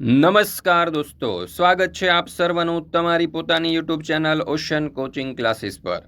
નમસ્કાર દોસ્તો, સ્વાગત છે આપ સર્વનું તમારી પોતાની YouTube channel ocean coaching classes પર.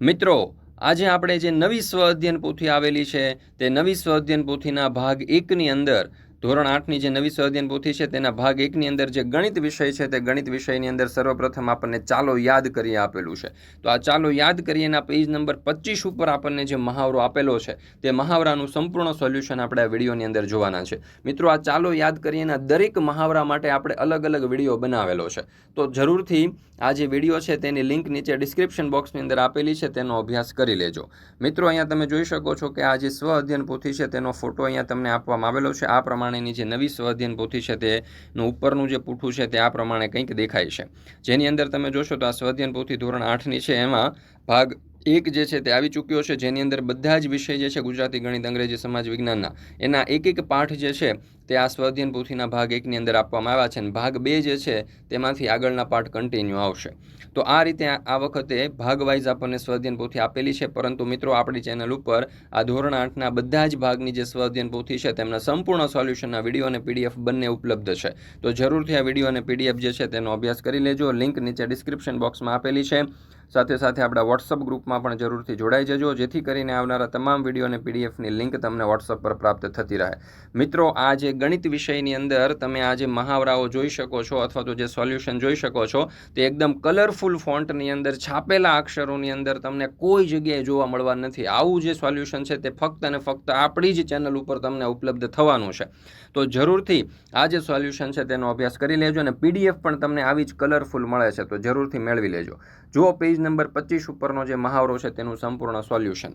મિત્રો, આજે આપણે જે નવી સ્વ અધ્યયન પોથી આવેલી છે, તે નવી સ્વ અધ્યયન પોથીના ભાગ એકની અંદર ધોરણ આઠની જે નવી સ્વાધ્યન પોથી છે તેના ભાગ એકની અંદર જે ગણિત વિષય છે તે ગણિત વિષયની અંદર સર્વપ્રથમ આપણને ચાલો યાદ કરીએ આપેલું છે. તો આ ચાલો યાદ કરીએના પેજ નંબર પચીસ ઉપર આપણને જે મહાવરો આપેલો છે તે મહાવરાનું સંપૂર્ણ સોલ્યુશન આપણે આ વિડીયોની અંદર જોવાના છે. મિત્રો, આ ચાલો યાદ કરીએના દરેક મહાવરા માટે આપણે અલગ અલગ વીડિયો બનાવેલો છે. તો જરૂરથી આ જે વીડિયો છે તેની લિંક નીચે ડિસ્ક્રિપ્શન બોક્સની અંદર આપેલી છે, તેનો અભ્યાસ કરી લેજો. મિત્રો, અહીંયા તમે જોઈ શકો છો કે આ જે સ્વ અધ્યયન પોથી છે તેનો ફોટો અહીંયા તમને આપવામાં આવેલો છે. આ પ્રમાણેની જે નવી સ્વાધીન પોથી છે તેનું ઉપરનું જે પૂઠું છે તે આ પ્રમાણે કંઈક દેખાય છે. જેની અંદર તમે જોશો તો આ સ્વ પોથી ધોરણ આઠની છે, એમાં ભાગ એક જે છે તે આવી ચૂક્યો છે, જેની અંદર બધા જ વિષય જે છે ગુજરાતી ગણિત, અંગ્રેજી, સમાજ વિજ્ઞાનના, એના એક એક પાઠ જે છે તે આ સ્વાધ્યન પોથીના ભાગ એકની અંદર આપવામાં આવ્યા છે અને ભાગ બે જે છે તેમાંથી આગળના પાઠ કન્ટિન્યુ આવશે. તો આ રીતે આ વખતે ભાગ વાઇઝ આપણને સ્વાધ્યન પોથી આપેલી છે, પરંતુ મિત્રો આપણી ચેનલ ઉપર આ ધોરણ આઠના બધા જ ભાગની જે સ્વાધ્યન પોથી છે તેમના સંપૂર્ણ સોલ્યુશનના વીડિયો અને પીડીએફ બંને ઉપલબ્ધ છે. તો જરૂરથી આ વીડિયો અને પીડીએફ જે છે તેનો અભ્યાસ કરી લેજો, લિંક નીચે ડિસ્ક્રિપ્શન બોક્સમાં આપેલી છે. સાથે સાથે આપણા વોટ્સઅપ ગ્રુપમાં પણ જરૂરથી જોડાઈ જજો, જેથી કરીને આવનારા તમામ વીડિયો અને પીડીએફની લિંક તમને વોટ્સઅપ પર પ્રાપ્ત થતી રહે. મિત્રો આ જે ગણિત વિષયની અંદર તમે આ જે મહાવરાઓ જોઈ શકો છો અથવા તો જે સોલ્યુશન જોઈ શકો છો, તે એકદમ કલરફુલ ફોન્ટની અંદર છાપેલા અક્ષરોની અંદર તમને કોઈ જગ્યાએ જોવા મળવા નથી. આવું જે સોલ્યુશન છે તે ફક્ત અને ફક્ત આપણી જ ચેનલ ઉપર તમને ઉપલબ્ધ થવાનું છે. તો જરૂરથી આ જે સોલ્યુશન છે તેનો અભ્યાસ કરી લેજો અને પીડીએફ પણ તમને આવી જ કલરફુલ મળે છે, તો જરૂરથી મેળવી લેજો. જુઓ પેજ નંબર પચીસ ઉપરનો જે મહાવરો છે તેનું સંપૂર્ણ સોલ્યુશન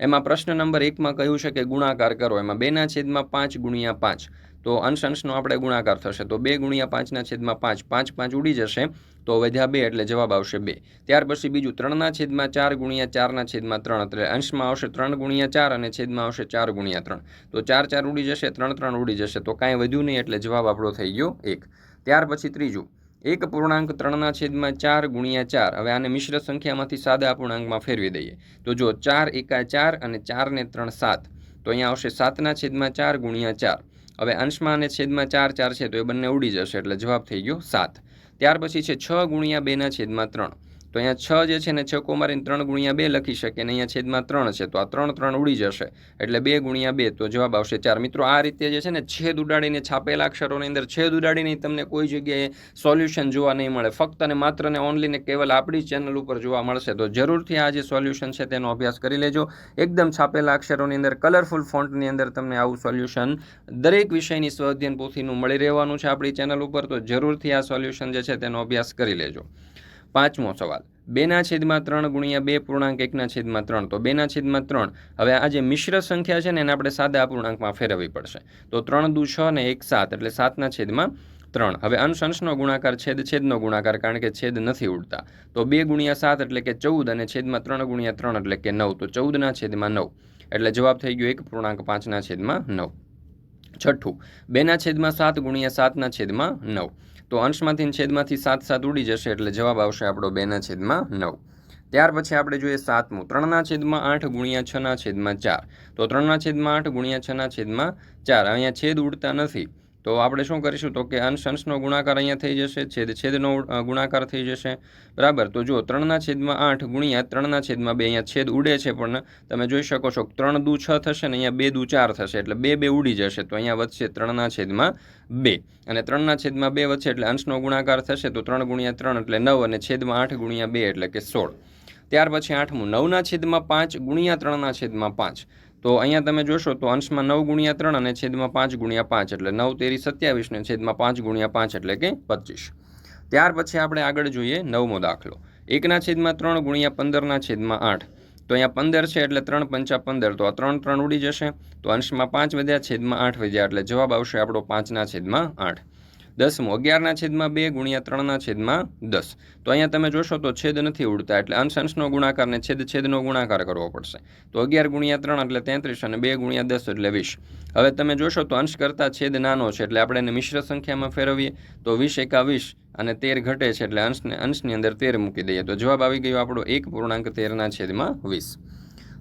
એમાં પ્રશ્ન નંબર એકમાં કહ્યું છે કે ગુણાકાર કરો. એમાં બેના છેદમાં પાંચ ગુણ્યા પાંચ. તો અંશ અંશનો આપણે ગુણાકાર થશે. તો બે ગુણ્યા પાંચના છેદમાં પાંચ. પાંચ પાંચ ઉડી જશે. તો વધ્યા બે એટલે જવાબ આવશે બે. ત્યાર પછી બીજું ત્રણના છેદમાં ચાર ગુણ્યા ચારના છેદમાં ત્રણ. એટલે અંશમાં આવશે ત્રણ ગુણ્યા ચાર અને છેદમાં આવશે ચાર ગુણ્યા ત્રણ. તો ચાર ચાર ઉડી જશે, ત્રણ ત્રણ ઉડી જશે. તો કાંઈ વધ્યું નહીં એટલે જવાબ આપણો થઈ ગયો એક. ત્યાર પછી ત્રીજું. એક પૂર્ણાંક ત્રણના છેદમાં ચાર ગુણ્યા ચાર. હવે આને મિશ્ર સંખ્યામાંથી સાદા અપૂર્ણાંકમાં ફેરવી દઈએ. તો જો ચાર એકા ચાર અને ચારને ત્રણ સાત. તો અહીંયા આવશે સાતના છેદમાં ચાર ગુણ્યા ચાર. હવે અંશમાં અને છેદમાં ચાર ચાર છે તો એ બંને ઉડી જશે એટલે જવાબ થઈ ગયો સાત. ત્યાર પછી છે છ ગુણ્યા બેના છેદમાં ત્રણ. તો અહીંયા છ જે છે ને છકો મારીને ત્રણ ગુણ્યા બે લખી શકે ને અહીંયા છેદમાં ત્રણ છે, તો આ ત્રણ ત્રણ ઉડી જશે, એટલે બે ગુણ્યા બે, તો જવાબ આવશે ચાર. મિત્રો, આ રીતે જે છે ને છેદ ઉડાડીને છાપેલા અક્ષરોની અંદર છેદ ઉડાડીને તમને કોઈ જગ્યાએ સોલ્યુશન જોવા નહીં મળે. ફક્ત અને માત્ર ને ઓનલી ને કેવલ આપણી ચેનલ ઉપર જોવા મળશે. તો જરૂરથી આ જે સોલ્યુશન છે તેનો અભ્યાસ કરી લેજો. એકદમ છાપેલા અક્ષરોની અંદર કલરફુલ ફોન્ટની અંદર તમને આવું સોલ્યુશન દરેક વિષયની સ્વઅધ્યયન પોથીનું મળી રહેવાનું છે આપણી ચેનલ ઉપર. તો જરૂરથી આ સોલ્યુશન જે છે તેનો અભ્યાસ કરી લેજો. પાંચમો સવાલ. બેના છેદમાં ત્રણ ગુણ્યા બે પૂર્ણાંક એકના છેદમાં ત્રણ. તો બેના છેદમાં ત્રણ. હવે આ જે મિશ્ર સંખ્યા છે ને એને આપણે સાદા અપૂર્ણાંકમાં ફેરવવી પડશે. તો ત્રણ દુ છ ને એક સાત એટલે સાતના છેદમાં ત્રણ. હવે અંશ અંશનો ગુણાકાર છેદ છેદનો ગુણાકાર કારણ કે છેદ નથી ઉડતા. તો બે ગુણ્યા સાત એટલે કે ચૌદ અને છેદમાં ત્રણ ગુણ્યા ત્રણ એટલે કે નવ. તો ચૌદના છેદમાં નવ. એટલે જવાબ થઈ ગયો એક પૂર્ણાંક પાંચના છેદમાં નવ. છઠ્ઠું. બેના છેદમાં સાત ગુણ્યા સાતના છેદમાં નવ. તો અંશમાંથી છેદમાંથી સાત સાત ઉડી જશે એટલે જવાબ આવશે આપણો બેના છેદમાં નવ. ત્યાર પછી આપણે જોઈએ સાતમું. ત્રણના છેદમાં આઠ ગુણ્યા છના છેદમાં ચાર. તો ત્રણના છેદમાં આઠ ગુણ્યા છના છેદમાં ચાર. અહીંયા છેદ ઉડતા નથી. તો આપણે શું કરીશું? તો કે અંશ, અંશનો ગુણાકાર અહીંયા થઈ જશે, છેદ, છેદનો ગુણાકાર થઈ જશે. બરાબર? તો જો ત્રણના છેદમાં આઠ ગુણ્યા ત્રણના છેદમાં બે, અહીંયા છેદ ઉડે છે પણ તમે જોઈ શકો છો ત્રણ દુ છ થશે ને અહીંયા બે દુ ચાર થશે, એટલે બે બે ઉડી જશે. તો અહીંયા વધશે ત્રણના છેદમાં બે. અને ત્રણના છેદમાં બે વધશે એટલે અંશનો ગુણાકાર થશે તો ત્રણ ગુણ્યા ત્રણ એટલે નવ અને છેદમાં આઠ ગુણ્યા બે એટલે કે સોળ. ત્યાર પછી આઠમું. નવના છેદમાં પાંચ ગુણ્યા ત્રણના છેદમાં પાંચ. તો અહીંયા તમે જોશો તો અંશમાં નવ ગુણ્યા ત્રણ અને છેદમાં પાંચ ગુણ્યા પાંચ એટલે નવ તેરી સત્યાવીસ ને છેદમાં પાંચ ગુણ્યા પાંચ એટલે કે પચીસ. ત્યાર પછી આપણે આગળ જોઈએ નવમો દાખલો. એકના છેદમાં ત્રણ ગુણ્યા પંદરના છેદમાં આઠ. તો અહીંયા પંદર છે એટલે ત્રણ પંચા પંદર. તો આ ત્રણ ત્રણ ઉડી જશે. તો અંશમાં પાંચ વધ્યા, છેદમાં આઠ વધ્યા એટલે જવાબ આવશે આપણો પાંચના છેદમાં આઠ. દસમું અગિયારના છેદમાં બે ગુણ્યા ત્રણના છેદમાં દસ. તો અહીંયા તમે જોશો તો છેદ નથી ઉડતા, એટલે અંશ અંશનો ગુણાકાર ને છેદ છેદનો ગુણાકાર કરવો પડશે. તો અગિયાર ગુણ્યા ત્રણ એટલે તેત્રીસ અને બે ગુણ્યા દસ એટલે વીસ. હવે તમે જોશો તો અંશ કરતાં છેદ નાનો છે, એટલે આપણે એને મિશ્ર સંખ્યામાં ફેરવીએ. તો વીસ એકા વીસ અને તેર ઘટે છે, એટલે અંશને, અંશની અંદર તેર મૂકી દઈએ. તો જવાબ આવી ગયો આપણો એક પૂર્ણાંક તેરના છેદમાં વીસ.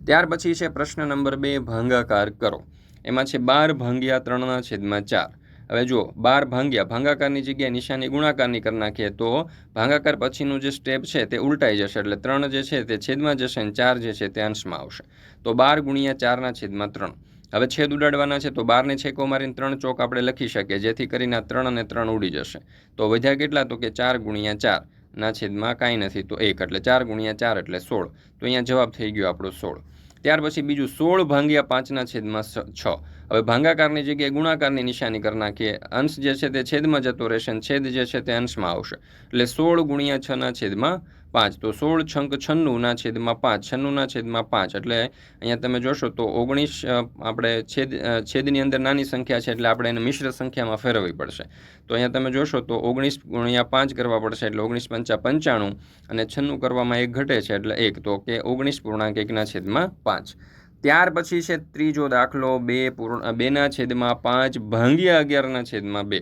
ત્યાર પછી છે પ્રશ્ન નંબર બે, ભાંગાકાર કરો. એમાં છે બાર ભાંગ્યા ત્રણના છેદમાં ચાર. હવે જો બાર ભાંગ્યા, ભાંગાકારની જગ્યાએ નિશાની ગુણાકારની કરી નાખીએ તો ભાંગાકાર પછીનું જે સ્ટેપ છે તે ઉલટાઈ જશે, એટલે ત્રણ જે છે તે છેદમાં જશે અને ચાર જે છે તે અંશમાં આવશે. તો બાર ગુણ્યા ચારના છેદમાં ત્રણ. હવે છેદ ઉડાડવાના છે તો બારને છેકો મારીને ત્રણ ચોક આપણે લખી શકીએ, જેથી કરીને આ ત્રણ અને ત્રણ ઉડી જશે. તો વધ્યા કેટલા? તો કે ચાર ગુણ્યા ચાર. ના છેદમાં કાંઈ નથી, તો એક. એટલે ચાર ગુણ્યા ચાર એટલે સોળ. તો અહીંયા જવાબ થઈ ગયો આપણો સોળ. ત્યાર પછી બીજું સોળ ભાંગ્યા પાંચના છેદમાં છ. હવે ભાંગાકારની જગ્યાએ ગુણાકારની નિશાની કરી નાખીએ. અંશ જે છે તે છેદમાં જતો રહેશે અને છેદ જે છે તે અંશમાં આવશે. એટલે સોળ ગુણ્યા છના છેદમાં પાંચ. તો સોળ છંક છન્નુંના છેદમાં પાંચ. છન્નુંના છેદમાં પાંચ. એટલે અહીંયા તમે જોશો તો ઓગણીસ આપણે છેદ છેદની અંદર નાની સંખ્યા છે એટલે આપણે એને મિશ્ર સંખ્યામાં ફેરવવી પડશે. તો અહીંયા તમે જોશો તો ઓગણીસ ગુણ્યા પાંચ કરવા પડશે એટલે ઓગણીસ પંચા પંચાણું અને છન્નું કરવામાં એક ઘટે છે એટલે એક. તો કે ઓગણીસ પૂર્ણાંક એકના છેદમાં પાંચ. ત્યાર પછી છે ત્રીજો દાખલો બે પૂર્ણ બેના છેદમાં પાંચ, ભાંગ્યા અગિયારના છેદમાં બે.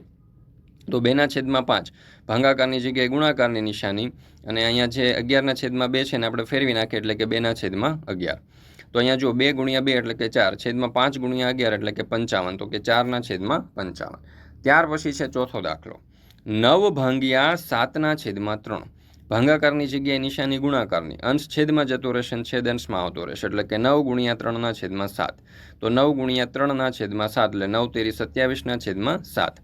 તો બેના છેદમાં પાંચ. ભાંગાકારની જગ્યાએ ગુણાકારની નિશાની અને અહીંયા જે અગિયારના છેદમાં બે છે ને આપણે ફેરવી નાખીએ એટલે કે બેના છેદમાં અગિયાર. તો અહીંયા જો બે ગુણ્યા બે એટલે કે ચાર. છેદમાં પાંચ ગુણ્યા અગિયાર એટલે કે પંચાવન. તો કે ચારના છેદમાં પંચાવન. ત્યાર પછી છે ચોથો દાખલો. નવ ભાંગ્યા સાતના છેદમાં ત્રણ. ભાંગાકારની જગ્યાએ નિશાની ગુણાકારની. અંશ છેદમાં જતો રહેશે છેદ અંશમાં આવતો રહેશે. એટલે કે નવ ગુણ્યા ત્રણના છેદમાં સાત. તો નવ ગુણ્યા ત્રણના છેદમાં સાત, એટલે નવ તેરી સત્યાવીસના છેદમાં સાત.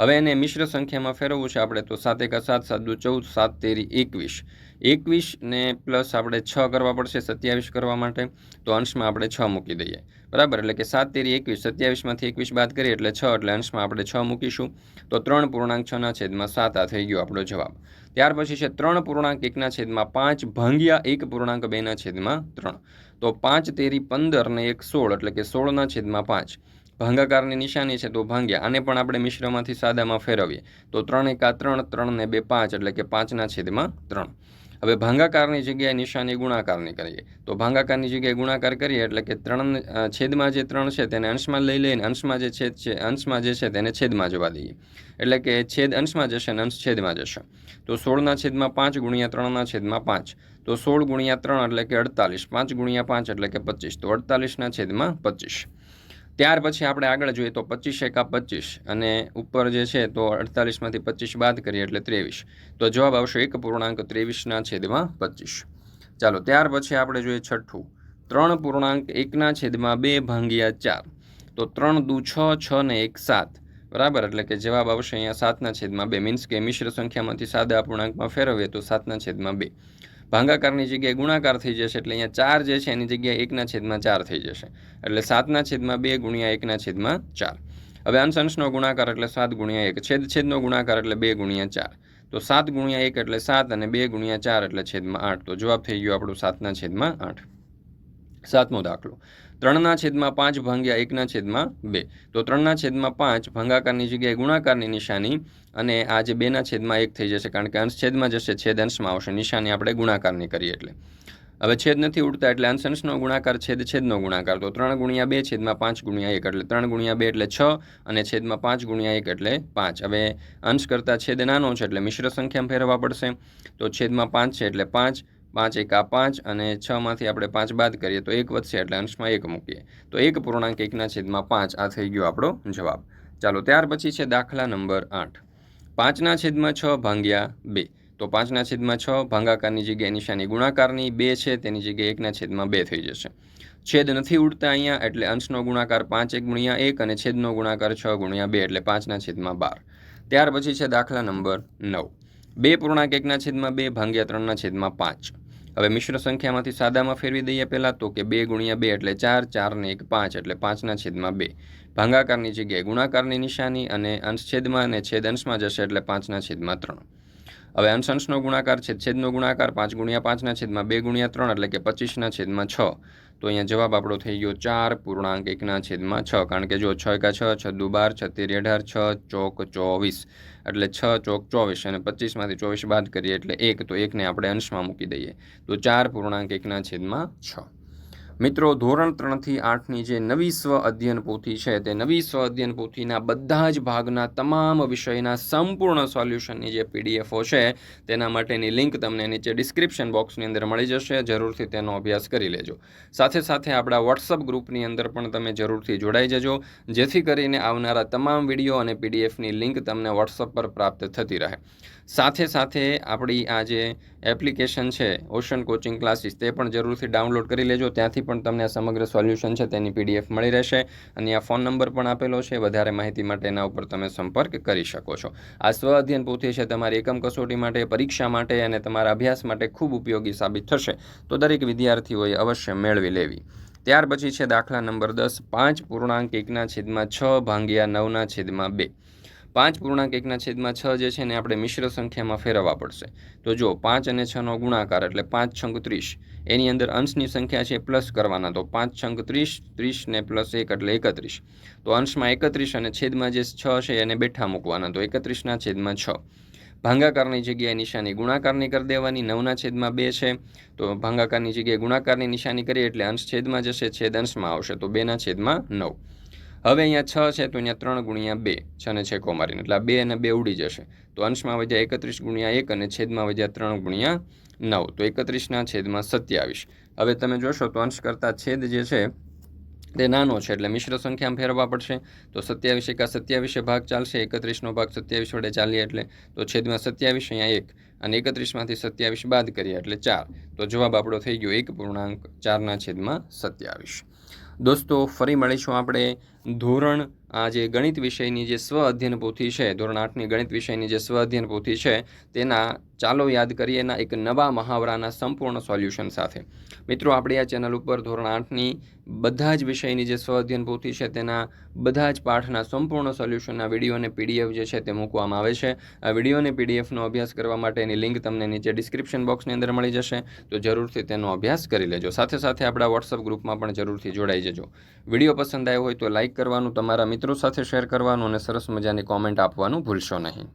હવે એને મિશ્ર સંખ્યામાં ફેરવવું છે આપણે, તો સાત એકા સાત સાત દુ ચૌદ, સાત તેરી એકવીસ. એકવીસ ને પ્લસ આપણે છ કરવા પડશે સત્યાવીસ કરવા માટે, તો અંશમાં આપણે છ મૂકી દઈએ. બરાબર? એટલે કે સાત તેરી એકવીસ, સત્યાવીસમાંથી એકવીસ બાદ કરીએ એટલે છ, એટલે અંશમાં આપણે છ મૂકીશું. તો ત્રણ પૂર્ણાંક છના છેદમાં સાત આ થઈ ગયો આપણો જવાબ. ત્યાર પછી છે ત્રણ પૂર્ણાંક એકના છેદમાં પાંચ ભાંગ્યા એક પૂર્ણાંક બેના છેદમાં ત્રણ. તો પાંચ તેરી પંદર ને એક સોળ એટલે કે સોળના છેદમાં પાંચ. ભાંગાકારની નિશાની છે તો ભાંગ્યા. આને પણ આપણે મિશ્રમાંથી સાદામાં ફેરવીએ. તો ત્રણ એકા ત્રણ ત્રણ ને બે પાંચ એટલે કે પાંચના છેદમાં ત્રણ. હવે ભાંગાકારની જગ્યાએ નિશાની ગુણાકારની કરીએ. તો ભાંગાકારની જગ્યાએ ગુણાકાર કરીએ એટલે કે ત્રણ છેદમાં જે ત્રણ છે તેને અંશમાં લઈ લઈને અંશમાં જે છેદ છે, અંશમાં જે છે તેને છેદમાં જવા દઈએ. એટલે કે છેદ અંશમાં જશે અને અંશ છેદમાં જશે. તો સોળના છેદમાં પાંચ ગુણ્યા ત્રણના છેદમાં પાંચ. તો સોળ ગુણ્યા ત્રણ એટલે કે અડતાલીસ. પાંચ ગુણ્યા પાંચ એટલે કે પચીસ. તો અડતાલીસના છેદમાં પચીસ. ત્યાર પછી આપણે આગળ જોઈએ તો પચીસ એકા પચીસ અને ઉપર જે છે તો અડતાલીસમાંથી પચીસ બાદ કરીએ એટલે ત્રેવીસ. તો જવાબ આવશે એક પૂર્ણાંક ત્રેવીસના છેદમાં પચીસ. ચાલો, ત્યાર પછી આપણે જોઈએ છઠ્ઠું. ત્રણ પૂર્ણાંક એકના છેદમાં બે ભાંગ્યા ચાર. તો ત્રણ દુ છ છ ને એક સાત. બરાબર? એટલે કે જવાબ આવશે અહીંયા સાતના છેદમાં બે. મીન્સ કે મિશ્ર સંખ્યામાંથી સાદા અપૂર્ણાંકમાં ફેરવીએ તો સાતના છેદમાં બે. ભાંગાકારની જગ્યાએ ગુણાકાર થઈ જશે એટલે અહીંયા ચાર જે છે એની જગ્યાએ એકના છેદમાં ચાર થઈ જશે. એટલે સાતના છેદમાં બે ગુણ્યા એકના છેદમાં ચાર. હવે અંશ અંશનો ગુણાકાર એટલે સાત ગુણ્યા એક. છેદ, છેદનો ગુણાકાર એટલે બે ગુણ્યા ચાર. તો સાત ગુણ્યા એક એટલે સાત અને બે ગુણ્યા ચાર એટલે છેદમાં આઠ. તો જવાબ થઈ ગયો આપણું સાતના છેદમાં આઠ. સાતમો દાખલો. ત્રણના છેદમાં પાંચ ભાંગ્યા એકના છેદમાં બે. તો ત્રણના છેદમાં પાંચ ભાંગાકારની જગ્યાએ ગુણાકારની નિશાની અને આ જે બેના છેદમાં એક થઈ જશે, કારણ કે અંશ છેદમાં જશે, છેદ અંશમાં આવશે. નિશાની આપણે ગુણાકારની કરીએ એટલે. હવે છેદ નથી ઉડતા એટલે અંશ અંશનો ગુણાકાર, છેદ છેદનો ગુણાકાર. તો ત્રણ ગુણ્યા બે છેદમાં પાંચ ગુણ્યા એક એટલે ત્રણ ગુણ્યા બે એટલે છ અને છેદમાં પાંચ ગુણ્યા એક એટલે પાંચ. હવે અંશ કરતાં છેદ નાનો છે એટલે મિશ્ર સંખ્યામાં ફેરવવા પડશે. તો છેદમાં પાંચ છે એટલે પાંચ. પાંચ એકા પાંચ અને છમાંથી આપણે પાંચ બાદ કરીએ તો એક વધશે એટલે અંશમાં એક મૂકીએ. તો એક પૂર્ણાંક એકના છેદમાં પાંચ, આ થઈ ગયો આપણો જવાબ. ચાલો ત્યાર પછી છે દાખલા નંબર આઠ. પાંચના છેદમાં છ ભાંગ્યા બે. તો પાંચના છેદમાં છ ભાંગાકારની જગ્યાએ નિશાની ગુણાકારની બે છે, તેની જગ્યાએ એકના છેદમાં બે થઈ જશે. છેદ નથી ઉડતા અહીંયા એટલે અંશનો ગુણાકાર પાંચ એક ગુણ્યા એક અને છેદનો ગુણાકાર છ ગુણ્યા બે એટલે પાંચના છેદમાં બાર. ત્યાર પછી છે દાખલા નંબર નવ. બે પૂર્ણાંક એકના છેદમાં બે ભાંગ્યા ત્રણના છેદમાં પાંચ. હવે મિશ્ર સંખ્યામાંથી સાદામાં ફેરવી દઈએ પહેલાં તો કે બે ગુણ્યા બે એટલે ચાર ચારને એક પાંચ એટલે પાંચના છેદમાં બે. ભાંગાકારની જગ્યાએ ગુણાકારની નિશાની અને અંશ છેદમાં અને છેદ અંશમાં જશે એટલે પાંચના છેદમાં ત્રણ. હવે અંશ અંશનો ગુણાકાર છે છેદનો ગુણાકાર, પાંચ ગુણ્યા પાંચના છેદમાં બે ગુણ્યા ત્રણ એટલે કે પચીસના છેદમાં છ. તો અહીંયા જવાબ આપણો થઈ ગયો ચાર, પૂર્ણાંક એકના છેદમાં છ, કારણ કે જો છ એકા છ છ દુ બાર છત્રીસ અઢાર, છ ચોક ચોવીસ. એટલે છ ચોક ચોવીસ અને પચીસમાંથી ચોવીસ બાદ કરીએ એટલે એક, તો એકને આપણે અંશમાં મૂકી દઈએ. તો ચાર, પૂર્ણાંક એકના છેદમાં છ. મિત્રો, ધોરણ ત્રણથી આઠની જે નવી સ્વ અધ્યયન પોથી છે, તે નવી સ્વ અધ્યયન પોથીના બધા જ ભાગના તમામ વિષયના સંપૂર્ણ સોલ્યુશનની જે પીડીએફો છે, તેના માટેની લિંક તમને નીચે ડિસ્ક્રિપ્શન બોક્સની અંદર મળી જશે. જરૂરથી તેનો અભ્યાસ કરી લેજો. સાથે સાથે આપણા વોટ્સઅપ ગ્રુપની અંદર પણ તમે જરૂરથી જોડાઈ જજો, જેથી કરીને આવનારા તમામ વીડિયો અને પીડીએફની લિંક તમને વોટ્સઅપ પર પ્રાપ્ત થતી રહે. સાથે સાથે આપણી આ જે એપ્લિકેશન છે ઓશન કોચિંગ ક્લાસીસ તે પણ જરૂરથી ડાઉનલોડ કરી લેજો. ત્યાંથી પણ તમને આ સમગ્ર સોલ્યુશન છે, તેની પીડીએફ મળી રહેશે. અને આ ફોન નંબર પણ આપેલો છે, વધારે માહિતી માટે એના ઉપર તમે સંપર્ક કરી શકો છો. આ સ્વ અધ્યયન પોથી છે તમારી એકમ કસોટી માટે, પરીક્ષા માટે અને તમારા અભ્યાસ માટે ખૂબ ઉપયોગી સાબિત થશે. તો દરેક વિદ્યાર્થીઓએ અવશ્ય મેળવી લેવી. ત્યાર પછી છે દાખલા નંબર દસ, પાંચ પૂર્ણાંક એકના છેદમાં છ, ભાંગ્યા નવના છેદમાં બે. પાંચ પૂર્ણાંક એકના છેદમાં છ જે છે ને આપણે મિશ્ર સંખ્યામાં ફેરવવા પડશે. તો જો પાંચ અને છનો ગુણાકાર એટલે પાંચ છંગ ત્રીસ. એની અંદર અંશની સંખ્યા છે પ્લસ કરવાના. તો પાંચ છંગ ત્રીસ ત્રીસ ને પ્લસ એક એટલે એકત્રીસ. તો અંશમાં એકત્રીસ અને છેદમાં જે છ છે એને બેઠા મૂકવાના. તો એકત્રીસના છેદમાં છ. ભાંગાકારની જગ્યાએ નિશાની ગુણાકારની કરી દેવાની. નવના છેદમાં બે છે. તો ભાંગાકારની જગ્યાએ ગુણાકારની નિશાની કરીએ એટલે અંશ છેદમાં જશે, છેદ અંશમાં આવશે. તો બેના છેદમાં નવ. હવે અહીંયા છ છે, તો અહીંયા ત્રણ ગુણ્યા બે. છ ને છેકો મારીને. એટલે બે અને બે ઉડી જશે. તો અંશમાં વધ્યા એકત્રીસ ગુણ્યા એક અને છેદમાં વધ્યા ત્રણ ગુણ્યા નવ. તો એકત્રીસના છેદમાં સત્યાવીસ. હવે તમે જોશો તો અંશ કરતાં છેદ જે છે, તે નાનો છે. એટલે મિશ્ર સંખ્યામાં ફેરવવા પડશે. તો સત્યાવીસ એકા સત્યાવીસે ભાગ ચાલશે. એકત્રીસનો ભાગ સત્યાવીસ વડે ચાલીએ એટલે તો છેદમાં સત્યાવીસ અહીંયા એક. અને એકત્રીસમાંથી સત્યાવીસ બાદ કરીએ એટલે ચાર. તો જવાબ આપણો થઈ ગયો એક પૂર્ણાંક ચારના છેદમાં સત્યાવીસ. દોસ્તો, ફરી મળીશું આપણે ધોરણ, આ જે ગણિત વિષયની જે સ્વ અધ્યયન પોથી છે, ધોરણ આઠની ગણિત વિષયની જે સ્વ અધ્યયન પોથી છે, તેના ચાલો યાદ કરીએના એક નવા મહાવરાના સંપૂર્ણ સોલ્યુશન સાથે. મિત્રો, આપણે આ ચેનલ ઉપર ધોરણ આઠની બધા જ વિષયની જે સ્વ અધ્યયન પોથી છે, તેના બધા જ પાઠના સંપૂર્ણ સોલ્યુશનના વીડિયો અને પીડીએફ જે છે, તે મૂકવામાં આવે છે. આ વીડિયો અને પીડીએફનો અભ્યાસ કરવા માટેની લિંક તમને નીચે ડિસ્ક્રિપ્શન બોક્સની અંદર મળી જશે, તો જરૂરથી તેનો અભ્યાસ કરી લેજો. સાથે સાથે આપણા વોટ્સઅપ ગ્રુપમાં પણ જરૂરથી જોડાઈ જજો. વીડિયો પસંદ આવ્યો હોય તો લાઇક કરવાનું, તમારા મિત્રો સાથે શેર કરવાનું અને સરસ મજાની કોમેન્ટ આપવાનું ભૂલશો નહીં.